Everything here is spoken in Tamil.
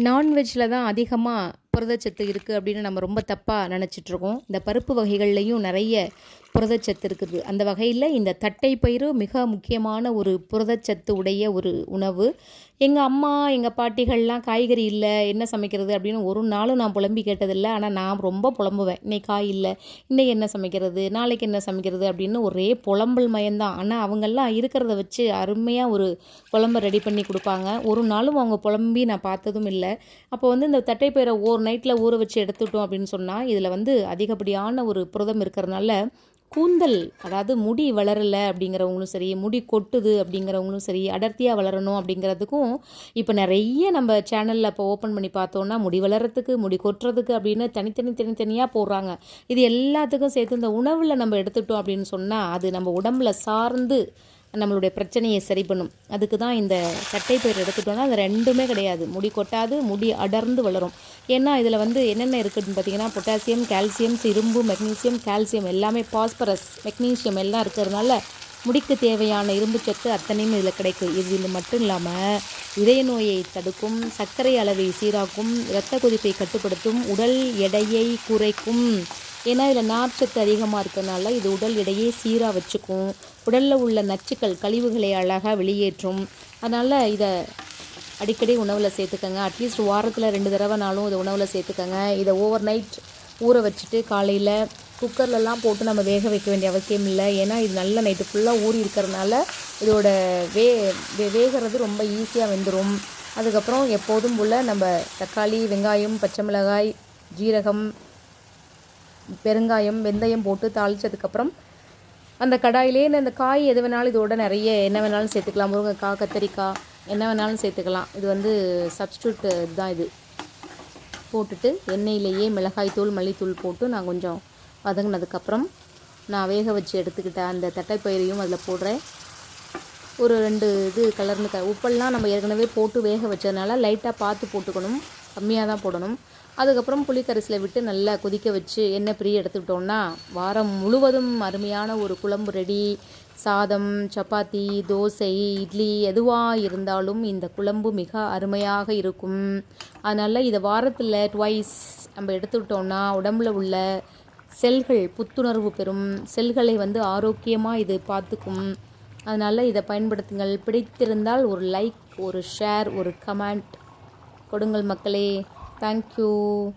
நான்வெஜ்ஜில் தான் அதிகமாக புரதச்சத்து இருக்குது அப்படின்னு நம்ம ரொம்ப தப்பாக நினச்சிட்ருக்கோம் இந்த பருப்பு வகைகள்லையும் நிறைய புரதச்சத்து இருக்குது. அந்த வகையில் இந்த தட்டைப்பயிறு மிக முக்கியமான ஒரு புரதச்சத்து உடைய ஒரு உணவு. எங்கள் அம்மா எங்கள் பாட்டிகள்லாம் காய்கறி இல்லை என்ன சமைக்கிறது அப்படின்னு ஒரு நாளும் நான் புலம்பி கேட்டதில்லை. ஆனால் நான் ரொம்ப புலம்புவேன். இன்னைக்கு காய் இல்லை இன்னைக்கு என்ன சமைக்கிறது நாளைக்கு என்ன சமைக்கிறது அப்படின்னு ஒரே புலம்பல் மயம்தான். ஆனால் அவங்கெல்லாம் இருக்கிறத வச்சு அருமையாக ஒரு குழம்ப ரெடி பண்ணி கொடுப்பாங்க. ஒரு நாளும் அவங்க புலம்பி நான் பார்த்ததும் இல்லை. அப்போ வந்து இந்த தட்டைப்பயிரை ஓர் நைட்டில் ஊற வச்சு எடுத்துட்டோம் அப்படின்னு சொன்னால் இதில் வந்து அதிகப்படியான ஒரு புரதம் இருக்கிறதுனால கூந்தல் அதாவது முடி வளரல அப்படிங்கிறவங்களும் சரி முடி கொட்டுது அப்படிங்கிறவங்களும் சரி அடர்த்தியாக வளரணும் அப்படிங்கிறதுக்கும் இப்போ நிறைய நம்ம சேனலில் இப்போ ஓப்பன் பண்ணி பார்த்தோன்னா முடி வளர்கிறதுக்கு முடி கொட்டுறதுக்கு அப்படின்னு தனித்தனி தனித்தனியாக போடுறாங்க. இது எல்லாத்துக்கும் சேர்த்து இந்த உணவில் நம்ம எடுத்துட்டோம் அப்படின்னு சொன்னால் அது நம்ம உடம்புல சார்ந்து நம்மளுடைய பிரச்சனையை சரி பண்ணும். அதுக்கு தான் இந்த சட்டை பயிர் எடுத்துட்டோம்னா அது ரெண்டுமே கிடையாது. முடி கொட்டாது முடி அடர்ந்து வளரும். ஏன்னா இதில் வந்து என்னென்ன இருக்குதுன்னு பார்த்தீங்கன்னா பொட்டாசியம் கால்சியம் இரும்பு மெக்னீசியம் கால்சியம் எல்லாமே பாஸ்பரஸ் மெக்னீசியம் எல்லாம் இருக்கிறதுனால முடிக்கு தேவையான இரும்பு சத்து அத்தனையும் இதில் கிடைக்கும். இது இது மட்டும் இல்லாமல் இதய நோயை தடுக்கும் சர்க்கரை அளவை சீராக்கும் இரத்த கொதிப்பை கட்டுப்படுத்தும் உடல் எடையை குறைக்கும் ஏன்னா இதில் நார்ச்சத்து அதிகமாக இருக்கிறதுனால இது உடல் எடையே சீராக வச்சுக்கும். உடலில் உள்ள நச்சுக்கள் கழிவுகளை அழகாக வெளியேற்றும். அதனால் இதை அடிக்கடி உணவில் சேர்த்துக்கோங்க. அட்லீஸ்ட் வாரத்தில் ரெண்டு தடவைனாலும் இதை உணவில் சேர்த்துக்கோங்க. இதை ஓவர் நைட் ஊற வச்சுட்டு காலையில் குக்கர்லலாம் போட்டு நம்ம வேக வைக்க வேண்டிய அவசியம் இல்லை. ஏன்னா இது நல்ல நைட்டு ஃபுல்லாக ஊறி இருக்கிறதுனால இதோட வே வே வேகிறது ரொம்ப ஈஸியாக வெந்துடும் அதுக்கப்புறம் எப்போதும் போல் நம்ம தக்காளி வெங்காயம் பச்சை மிளகாய் ஜீரகம் பெருங்காயம் வெந்தயம் போட்டு தாளித்ததுக்கப்புறம் அந்த கடாயிலே அந்த காய் எது வேணாலும் இதோட நிறைய என்ன வேணாலும் சேர்த்துக்கலாம். முருங்கைக்காய் கத்தரிக்காய் என்ன வேணாலும் சேர்த்துக்கலாம். இது வந்து சப்ஸ்டியூட் தான் இது. போட்டுட்டு எண்ணெயிலேயே மிளகாய் தூள் மல்லித்தூள் போட்டு நான் கொஞ்சம் வதங்கினதுக்கப்புறம் நான் வேக வச்சு எடுத்துக்கிட்ட அந்த தட்டைப்பயிரையும் அதில் போடுறேன். ஒரு ரெண்டு இது கலர்னு க உப்பெல்லாம் நம்ம ஏற்கனவே போட்டு வேக வச்சதுனால லைட்டாக பார்த்து போட்டுக்கணும். கம்மியாக தான் போடணும். அதுக்கப்புறம் புளிக்கரிசியில் விட்டு நல்லா கொதிக்க வச்சு எண்ணெய் பிரிய எடுத்துக்கிட்டோம்னா வாரம் முழுவதும் அருமையான ஒரு குழம்பு ரெடி. சாதம் சப்பாத்தி தோசை இட்லி எதுவாக இருந்தாலும் இந்த குழம்பு மிக அருமையாக இருக்கும். அதனால் இதை வாரத்தில் ட்வைஸ் நம்ம எடுத்துக்கிட்டோம்னா உடம்புல உள்ள செல்கள் புத்துணர்வு பெறும். செல்களை வந்து ஆரோக்கியமாக இது பார்த்துக்கும் அதனால் இதை பயன்படுத்துங்கள். பிடித்திருந்தால் ஒரு லைக் ஒரு ஷேர் ஒரு கமெண்ட் கொடுங்கள் மக்களே. Thank you.